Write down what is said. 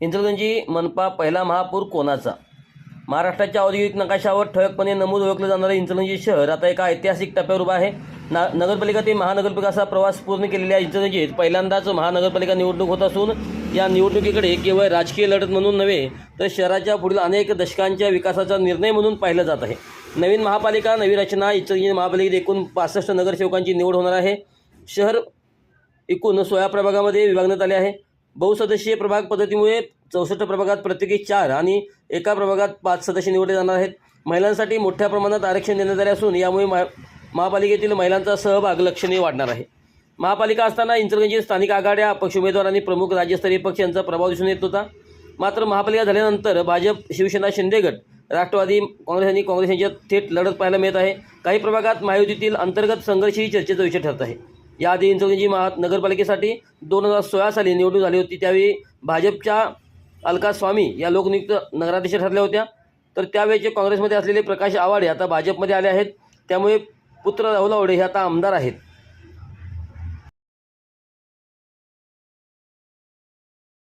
इंचलगंजी मनपा पहिला महापूर कोणाचा? महाराष्ट्राच्या औद्योगिक नकाशावर ठळकपणे नमूद ओळखलं जाणारं इंचलगंजी शहर आता एका ऐतिहासिक टप्प्यावर उभं आहे. ना नगरपालिका ते महानगरपालिकाचा प्रवास पूर्ण केलेल्या इंचलगंजीत पहिल्यांदाच महानगरपालिका निवडणूक होत असून या निवडणुकीकडे केवळ राजकीय लढत म्हणून नव्हे तर शहराच्या पुढील अनेक दशकांच्या विकासाचा निर्णय म्हणून पाहिलं जात आहे. नवीन महापालिका नवी रचना इंचलगंजी महापालिकेत एकूण पासष्ट नगरसेवकांची निवड होणार आहे. शहर एकूण सोळा प्रभागामध्ये विभागण्यात आले आहे. बहुसदस्यीय प्रभाग पद्धतीमुळे चौसष्ट प्रभागात प्रत्येकी चार आणि एका प्रभागात पाच सदस्य निवडले जाणार आहेत. महिलांसाठी मोठ्या प्रमाणात आरक्षण देण्यात आले असून यामुळे मा महापालिकेतील महिलांचा सहभाग लक्षणीय वाढणार आहे. महापालिका असताना इंचलगंजी स्थानिक आघाड्या अपक्ष उमेदवार आणि प्रमुख राज्यस्तरीय पक्ष यांचा प्रभाव दिसून येत होता. मात्र महापालिका झाल्यानंतर भाजप शिवसेना शिंदेगट राष्ट्रवादी काँग्रेस आणि काँग्रेस यांच्यात थेट लढत पाहायला मिळत आहे. काही प्रभागात महायुतीतील अंतर्गत संघर्षही चर्चेचा विषय ठरत आहे. याआधी इंचवणीची महा नगरपालिकेसाठी दोन हजार सोळा साली निवडणूक झाली होती. त्यावेळी भाजपच्या अलका स्वामी या लोकनियुक्त नगराध्यक्ष ठरल्या होत्या. तर त्यावेळेचे काँग्रेसमध्ये असलेले प्रकाश आवाडे आता भाजपमध्ये आले आहेत. त्यामुळे पुत्र राहुल आवडे हे आता आमदार आहेत.